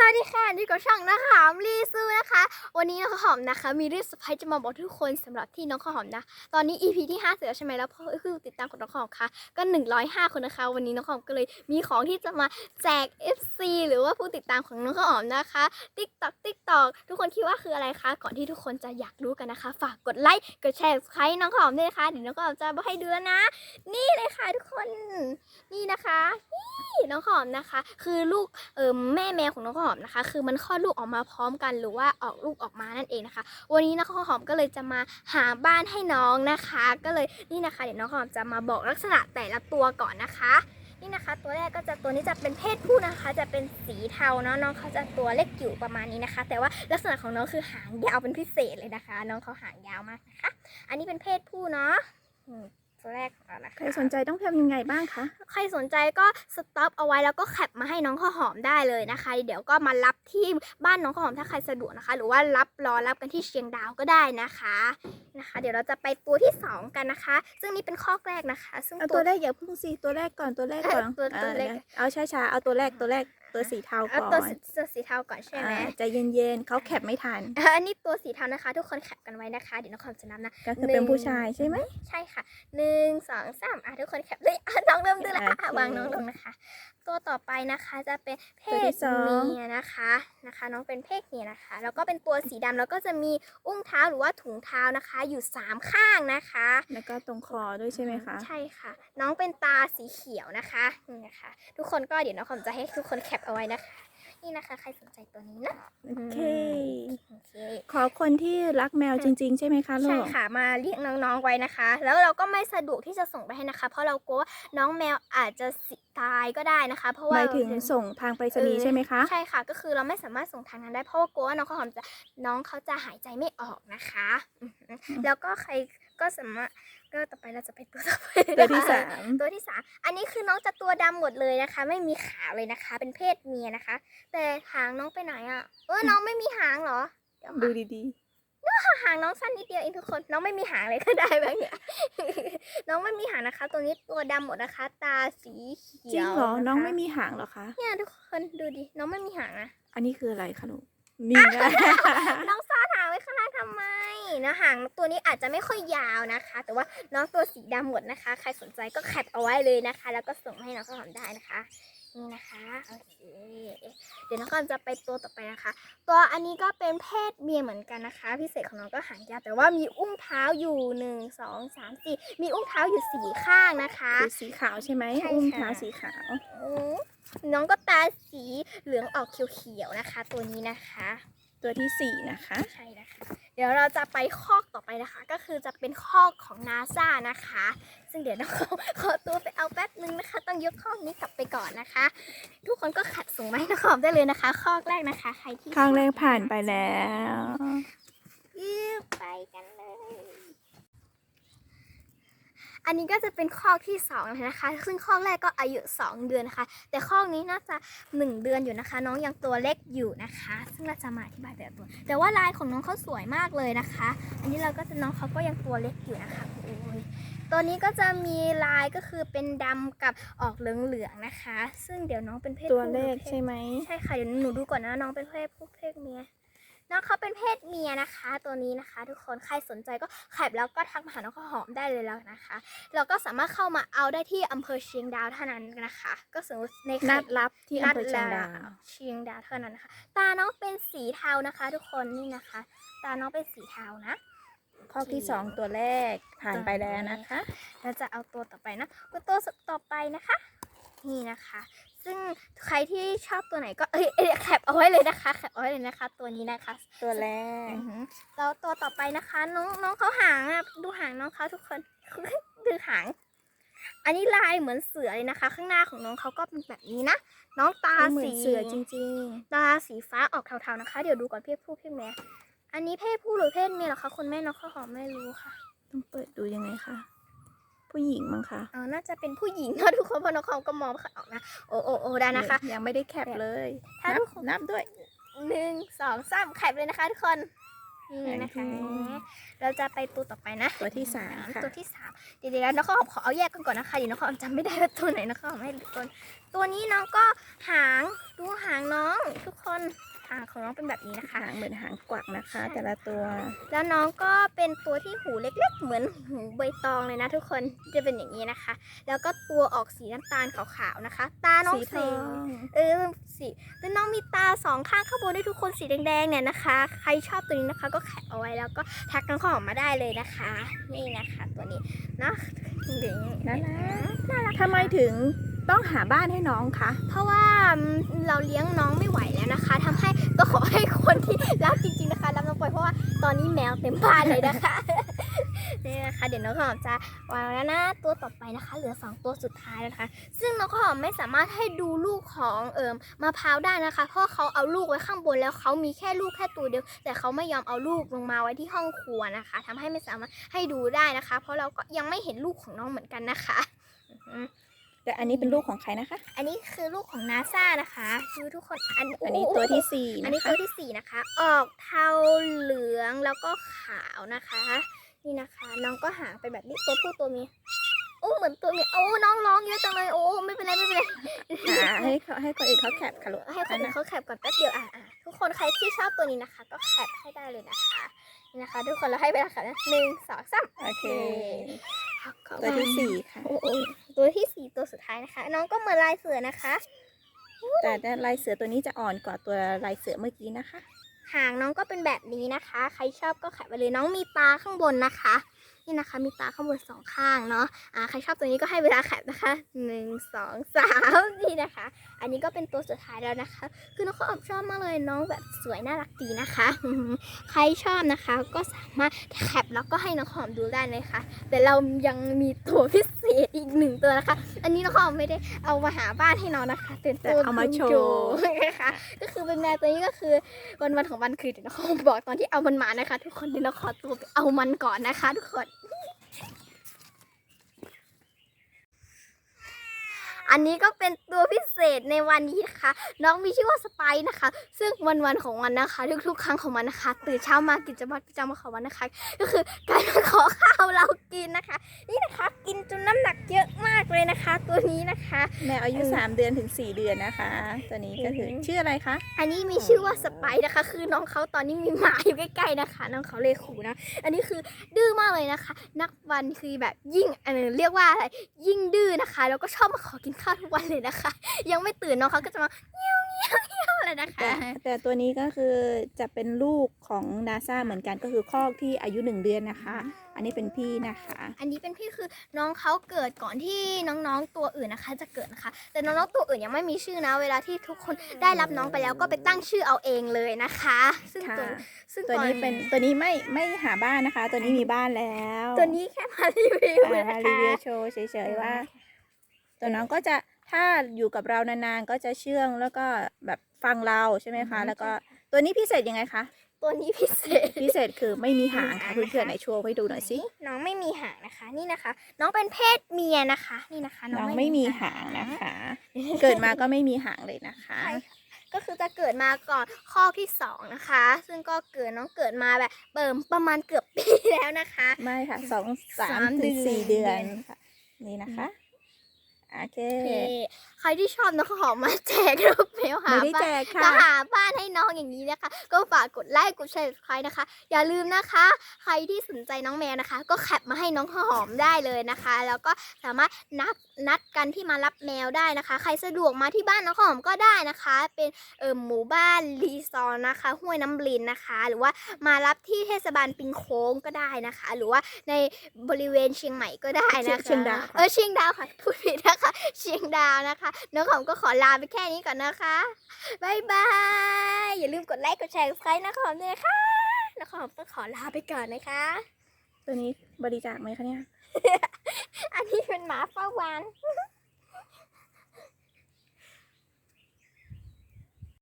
สวัสดีค่ะนี่ก็ช่องนะคะรีซูนะคะ วันนี้น้องข้าวหอมนะคะ มีเรื่องเซอร์ไพรส์จะมาบอกทุกคนสำหรับที่น้องข้าวหอมนะ ตอนนี้ EP ที่5เสร็จแล้วใช่ไหมแล้วพอคือติดตามของน้องข้าวหอมค่ะ ก็ 105 คนนะคะ วันนี้น้องข้าวหอมก็เลยมีของที่จะมาแจก FC หรือว่าผู้ติดตามของน้องข้าวหอมนะคะ TikTok TikTok ทุกคนคิดว่าคืออะไรคะ ก่อนที่ทุกคนจะอยากรู้กันนะคะ ฝากกดไลค์ กดแชร์ใครน้องข้าวหอมด้วยนะคะ เดี๋ยวน้องข้าวหอมจะมาให้ดูแล้วนะ นี่เลยค่ะทุกคน นี่นะคะ นี่น้องข้าวหอมนะคะ คือลูกเออแม่แมวของน้องข้าวหอมนะคะ คือมันคลอดลูกออกมาพร้อมกันหรือว่าออกลูกออกมานั่นเองนะคะ วันนี้น้องข้าวหอมก็เลยจะมาหาบ้านให้น้องนะคะ ก็เลยนี่นะคะ เดี๋ยวน้องข้าวหอมจะมาบอกลักษณะแต่ละตัวก่อนนะคะนี่นะคะ ตัวแรกก็จะตัวนี้จะเป็นเพศผู้นะคะ จะเป็นสีเทาเนาะน้องเขาจะตัวเล็กอยู่ประมาณนี้นะคะ แต่ว่าลักษณะของน้องคือหางยาวเป็นพิเศษเลยนะคะ น้องเขาหางยาวมากนะคะ อันนี้เป็นเพศผู้เนาะ ตัวแรกก่อนนะคะใครสนใจต้องทำยังไงบ้างคะ ใครสนใจก็สต็อปเอาไว้แล้วก็แคปมาให้น้องข้าวหอมได้เลยนะคะ เดี๋ยวก็มารับที่บ้านน้องข้าวหอมถ้าใครสะดวกนะคะ หรือว่ารับรอรับกันที่เชียงดาวก็ได้นะคะนะคะ เดี๋ยวเราจะไปตัวที่สองกันนะคะ ซึ่งนี่เป็นข้อแรกนะคะ ซึ่งเอาตัวแรกอย่าเพึ่งสิตัวแรกก่อนตัวแรกก่อนตัวตัวเล็กออเอาช้าๆเอาตัวแรกตัวแรกตัวสีเทาเอาก่อตัวนสีตัวสีเทาก่อนใช่ไหมอ่าใจเย็นๆเขาแคปไม่ทันเอออันนี้ตัวสีเทานะคะ ทุกคนแคปกันไว้นะคะ เดี๋ยวน้องข้าวหอมจะนับนะก็คือหนึ่งเป็นผู้ชายใช่ไหมใช่ค่ะหนึ่งสองสามอะทุกคนแคปเลยอะน้องเริ่มด้วยละค่ะโอเควางน้องลงนะคะ ตัวต่อไปนะคะจะเป็นเพตัวที่ศสองเมียนะคะนะคะ น้องเป็นเพศเมียนะคะ แล้วก็เป็นตัวสีดำแล้วก็จะมีอุ้งเท้าหรือว่าถุงเท้านะคะ อยู่สามข้างนะคะ แล้วก็ตรงคอด้วยใช่ไหมคะ ใช่ค่ะ น้องเป็นตาสีเขียวนะคะนี่นะคะ ทุกคนก็เดี๋ยวน้องขอมจะให้ทุกคนแคปเอาไว้นะคะ นี่นะคะ ใครสนใจตัวนี้นะโอเคโอเค ขอคนที่รักแมวจริง ๆ ใช่ไหมคะลูใช่กค่ะมาเรียกน้องๆไว้นะคะ แล้วเราก็ไม่สะดวกที่จะส่งไปให้นะคะ เพราะเรากลัวว่าน้องแมวอาจจะสิตายก็ได้นะคะ เพราะหว่า มายถึงส่งทางไปรษณีย์ใช่ไหมคะ ใช่ค่ะ ก็คือเราไม่สามารถส่งทางนั้นได้เพราะว่ากลัวว่าน้องข้าวหอมจะน้องเขาจะหายใจไม่ออกนะคะอือหือแล้วก็ใคร ก็สามารถก็ต่อไปเราจะไปตัวต่อไปตัวที่นะคะสามตัวที่สามอันนี้คือน้องจะตัวดำหมดเลยนะคะ ไม่มีขาเลยนะคะ เป็นเพศเมียนะคะ แต่หางน้องไปไหนอะเออน้องไม่มีหางเหรอเดี๋ยวดูค่ะดีหางน้องสั้นนิดเดียวเองทุกคน น้องไม่มีหางเลยก็ได้แบบเนี้ยน้องไม่มีหางนะคะ ตัวนี้ตัวดำหมดนะคะ ตาสีเขีๆจริยงวเหรอนะคะน้องไม่มีหางเหรอคะเนี่ยทุกคนดูดิน้องไม่มีหางนะอันนี้คืออะไรคะลูก นี่ไงน้องซ่อนหางไว้ข้างล่างทำไมนะหางตัวนี้อาจจะไม่ค่อยยาวนะคะ แต่ว่าน้องตัวสีดำหมดนะคะ ใครสนใจก็แคปเอาไว้เลยนะคะ แล้วก็ส่งมาให้น้องข้าวหอมได้นะคะนี่นะคะโอเคเดี๋ยวน้องข้าวหอมจะไปตัวต่อไปนะคะ ตัวอันนี้ก็เป็นเพศเมียเหมือนกันนะคะ พิเศษของน้องก็หางยาวแต่ว่ามีอุ้งเท้าอยู่หนึ่งสองสามสี่มีอุ้งเท้าอยู่สี่ข้างนะคะคือสีขาวใช่ไหมใช่อุ้มค่ะเท้าสีขาวอืม น้องก็ตาสีเหลืองออกเขียวๆนะคะ ตัวนี้นะคะ ตัวที่สี่นะคะ ใช่นะคะ เดี๋ยวเราจะไปคอกต่อไปนะคะ ก็คือจะเป็นคอกของนาซานะคะ ซึ่งเดี๋ยวน้องขอตัวไปเอาแป๊บนึงนะคะ ต้องยกคอกนี้กลับไปก่อนนะคะ ทุกคนก็ขัดส่งมาให้น้องหอมได้เลยนะคะ คอกแรกนะคะ ใครที่ข้างแรกผ่านไปแล้วยืบไปกันเลย อันนี้ก็จะเป็นคอกที่สองนะคะ ซึ่งคอกแรกก็อายุสองเดือนนะคะ แต่คอกนี้น่าจะหนึ่งเดือนอยู่นะคะ น้องยังตัวเล็กอยู่นะคะ ซึ่งเราจะมาอธิบายแต่ละตัว แต่ว่าลายของน้องเขาสวยมากเลยนะคะ อันนี้เราก็จะน้องเขาก็ยังตัวเล็กอยู่นะคะโอ้ยตัวนี้ก็จะมีลายก็คือเป็นดำกับออกเหลืองๆนะคะ ซึ่งเดี๋ยวน้องเป็นเพศตัวผู้หเลรือขพศใช่ไหมใช่ค่ะเดี๋ยวหนูดูก่อนนะน้องเป็นเพศผู้เพศเมีย น้องเขาเป็นเพศเมียนะคะ ตัวนี้นะคะ ทุกคนใครสนใจก็แคปแล้วก็ทักมาหาน้องข้าวหอมได้เลยแล้วนะคะ เราก็สามารถเข้ามาเอาได้ที่อำเภอเชียงดาวเท่านั้นนะคะ ก็สมมติในนัดรับที่อำเภอเชียงดาวเชียงดาวเท่านั้นนะคะ ตาน้องเป็นสีเทานะคะ ทุกคนนี่นะคะ ตาน้องเป็นสีเทานะข้อที่สองตัวแรกผ่านไปแล้วนะคะ เราจะเอาตัวต่อไปนะตัวต่อไปนะคะ นี่นะคะ ซึ่งใครที่ชอบตัวไหนก็เอ้ยเอ้ยแคปเอาไว้เลยนะคะแคปเอาไว้เลยนะคะ ตัวนี้นะคะ ตัวแรกอือหือแล้วตัวต่อไปนะคะ น้องน้องเขาหางอะดูหางน้องเขาทุกคนดูหาง อันนี้ลายเหมือนเสือเลยนะคะ ข้างหน้าของน้องเขาก็เป็นแบบนี้นะน้องตาเหมือสีนเสือจริงตาสีฟ้าออกเทาๆนะคะ เดี๋ยวดูก่อนเพศผู้เพศเมียอันนี้เพศผู้หรือเพศเมียเหรอคะคุณแม่น้องข้าวหอมไม่รู้ค่ะๆต้องเปิดดูยังไงคะ ผู้หญิงมั้งคะเออน่าจะเป็นผู้หญิงนะทุกคนเพราะน้องเขาก็มองไม่ค่อยออกนะ โอ้โอ้โอ้ได้นะคะ ยังไม่ได้แคปเลยถ้านัทุบกคนนับด้วยหนึ่งสองสามแคปเลยนะคะทุกคนนี่นะคะโอเคเราจะไปตัวต่อไปนะ ตัวที่สามค่ะตัวที่สามเดี๋ยวๆแล้วน้องข้าวหอมขอเอาแยกกันก่อนนะคะเดี๋ยวน้องข้าวหอมจำไม่ได้ว่าตัวไหนน้องข้าวหอมให้ดูตัวตัวนี้น้องก็หางดูหางน้องทุทุกคน หางของน้องเป็นแบบนี้นะคะหางเหมือนหางกวักนะคะ แต่ละตัว แล้วน้องก็เป็นตัวที่หูเล็กๆ เหมือนหูใบตองเลยนะทุกคน จะเป็นอย่างนี้นะคะ แล้วก็ตัวออกสีน้ำตาลขาวๆนะคะ ตาน้องสีทสีองเออสีแล้วน้องมีตาสองข้างข้างบนด้วยทุกคนสีแดงๆเนี่ยนะคะ ใครชอบตัวนี้นะคะก็แคปเอาไว้แล้วก็ทักน้องของมาได้เลยนะคะ นี่นะคะตัวนี้เนาะถึงน่ารักทำไมถึง ต้องหาบ้านให้น้องคะเพราะว่าเราเลี้ยงน้องไม่ไหวแล้วนะคะทำให้ก็ขอให้คนที่รักจริงๆนะคะ รับน้องไปเพราะว่าตอนนี้แมวเต็มบ้านเลยนะคะนี่นะคะ เดี๋ยวน้องข้าวหอมจะวางแล้วนะตัวต่อไปนะคะ เหลือสองตัวสุดท้ายนะคะ ซึ่งน้องข้าวหอมไม่สามารถให้ดูลูกของเอิมมะพร้าวได้นะคะ เพราะเขาเอาลูกไว้ข้างบนแล้วเขามีแค่ลูกแค่ตัวเดียว แต่เขาไม่ยอมเอาลูกลงมาไว้ที่ห้องครัวนะคะทำให้ไม่สามารถให้ดูได้นะคะ เพราะเราก็ยังไม่เห็นลูกของน้องเหมือนกันนะคะ แต่อันนี้เป็นลูกของใครนะคะ อันนี้คือลูกของนาซานะคะคือทุกคนอันอันนี้ตัวที่สี่อันนะนี้คะตัวที่สี่นะคะ ออกเทาเหลืองแล้วก็ขาวนะคะ นี่นะคะ น้องก็หางเป็นแบบนี้ตัวผู้ตัวเมียโอ้เหมือนตัวเมียโอ้น้องร้องเยอะจังเลยโอ้ไม่เป็นไรไม่เป็นไรหาให้เขาให้คนอื่นเขาแคปค่ะลูกให้คนอื่นเขาแคปก่อนแป๊บเดียวอะอะทุกคนใครที่ชอบตัวนี้นะคะ ก็แคปให้ได้เลยนะคะนี่นะคะ ทุกคนเราให้เวลาแคปนะหนึ่งสองสามโอเคเอา ตัวที่สี่ค่ะโอ้โอ้ตัวที่สี่ตัวสุดท้ายนะคะ น้องก็เหมือนลายเสือนะคะแต่แต่ลายเสือตัวนี้จะอ่อนกว่าตัวลายเสือเมื่อกี้นะคะ หางน้องก็เป็นแบบนี้นะคะ ใครชอบก็แคปไปเลยน้องมีตาข้างบนนะคะ นี่นะคะ มีตาข้างบนสองข้างเนาะอ่าใครชอบตัวนี้ก็ให้เวลาแคปนะคะหนึ่งสองสามนี่นะคะ อันนี้ก็เป็นตัวสุดท้ายแล้วนะคะ คือน้องเขาออบชอบมากเลยน้องแบบสวยน่ารักดีนะคะ ใครชอบนะคะก็สามารถแคปแล้วก็ให้น้องหอมดูได้เลยค่ะ แต่เรายังมีตัวพิเศษอีกหนึ่งตัวนะคะ อันนี้น้องหอมไม่ได้เอามาหาบ้านให้น้องนะคะเป็นแต่ตัวเอามาโชว์นะคะก็คือเป็นแมวตัวนี้ก็คือวันวันของมันคือเดี๋ยวน้องขอบอกตอนที่เอามันมานะคะ ทุกคนเดี๋ยวน้องขอตัวไปเอามันก่อนนะคะ ทุกคน Thank you. นนี้ก็เป็นตัวพิเศษในวันนี้นะคะ น้องมีชื่อว่าสไปซ์นะคะ ซึ่งวันวันๆของมันนะคะ ทุกๆ ครั้งของมันนะคะ ตื่นเช้ามากิจวัตรประจำวันของมันนะคะ ก็คือการมาขอข้าวเรากินนะคะ นี่นะคะกินจนน้ำหนักเยอะมากเลยนะคะ ตัวนี้นะคะ แมวอายุสามเดือนถึงสี่เดือนนะคะ ตัวนี้ก็คืออือหือชื่ออะไรคะ อันนี้มีชื่อว่าสไปซ์นะคะ คือน้องเขาตอนนี้มีหมาอยู่ใกล้ๆนะคะ น้องเขาเลยขู่นะ อันนี้คือดื้อมากเลยนะคะ นักวันคือแบบยิ่งเออเรียกว่าอะไรยิ่งดื้อนะคะ แล้วก็ชอบมาขอกินข้าวทุกวันเลยนะคะ ยังไม่ตื่นน้องเขาก็จะมาเงี้ยวเงี้ยวเงี้ยวอะไรนะคะแต่แต่ตัวนี้ก็คือจะเป็นลูกของนาซาเหมือนกันก็คือคอกที่อายุหนึ่งเดือนนะคะ อันนี้เป็นพี่นะคะ อันนี้เป็นพี่คือน้องเขาเกิดก่อนที่น้องๆตัวอื่นนะคะ จะเกิดนะคะ แต่น้องๆตัวอื่นยังไม่มีชื่อนะ เวลาที่ทุกคนได้รับน้องไปแล้วก็ไปตั้งชื่อเอาเองเลยนะคะ ซึ่งค่ะตัวซึ่งตัวนี้เป็นตัวนี้ไม่ไม่หาบ้านนะคะ ตัวนี้มีบ้านแล้ว ตัวนี้แค่มารีวิวอ่านะรีคะวิวโชว์เฉยๆว่า ตัวน้องก็จะถ้าอยู่กับเรานานๆก็จะเชื่องแล้วก็แบบฟังเราใช่ไหมคะ แล้วก็ตัวนี้พิเศษยังไงคะ ตัวนี้พิเศษ พิเศษคือไม่มีหางค่ะเพื่อนๆไหนโชว์ให้ดูหน่อยสิน้องไม่มีหางนะคะ นี่นะคะ น้องเป็นเพศเมียนะคะ นี่นะคะ น้องไม่มีหางนะคะ เกิดมาก็ไม่มีหางเลยนะคะใช่ก็คือจะเกิดมาก่อนข้อที่สองนะคะ ซึ่งก็เกิดน้องเกิดมาแบบเบิ่มประมาณเกือบปีแล้วนะคะ ไม่ค่ะสองสาสามมถึงสี่เดืเดืออนนค่ะนี่นะคะ โอเคโอเค ใครที่ชอบน้องหอมมาแจกลูกแมวหาไม่ได้บ้าแจนกค่ะจะหาบ้านให้น้องอย่างนี้นะคะ ก็ฝากกดไลค์กดแชร์ใครนะคะ อย่าลืมนะคะ ใครที่สนใจน้องแมวนะคะ ก็แคปมาให้น้องหอมได้เลยนะคะ แล้วก็สามารถนัดนัดกันที่มารับแมวได้นะคะ ใครสะดวกมาที่บ้านน้องหอมก็ได้นะคะ เป็นเออหมู่บ้านรีซอร์นะคะ ห้วยน้ำลินนะคะ หรือว่ามารับที่เทศบาลปิงโค้งก็ได้นะคะ หรือว่าในบริเวณเชียงใหม่ก็ได้นะคะเชียงดาวค่ะเออเชียงดาวค่ะพูดผิดนะคะเชียงดาวนะคะน้องหอมก็ขอลาไปแค่นี้ก่อนนะคะบายบายอย่าลืมกดไลค์กดแชร์กดไลค์นะคะหอมด้วยนะคะน้องหอมต้องขอลาไปก่อนนะคะ ตัวนี้บริจาคไหมคะเนี่ย อันนี้เป็นหมาเฝ้าวัน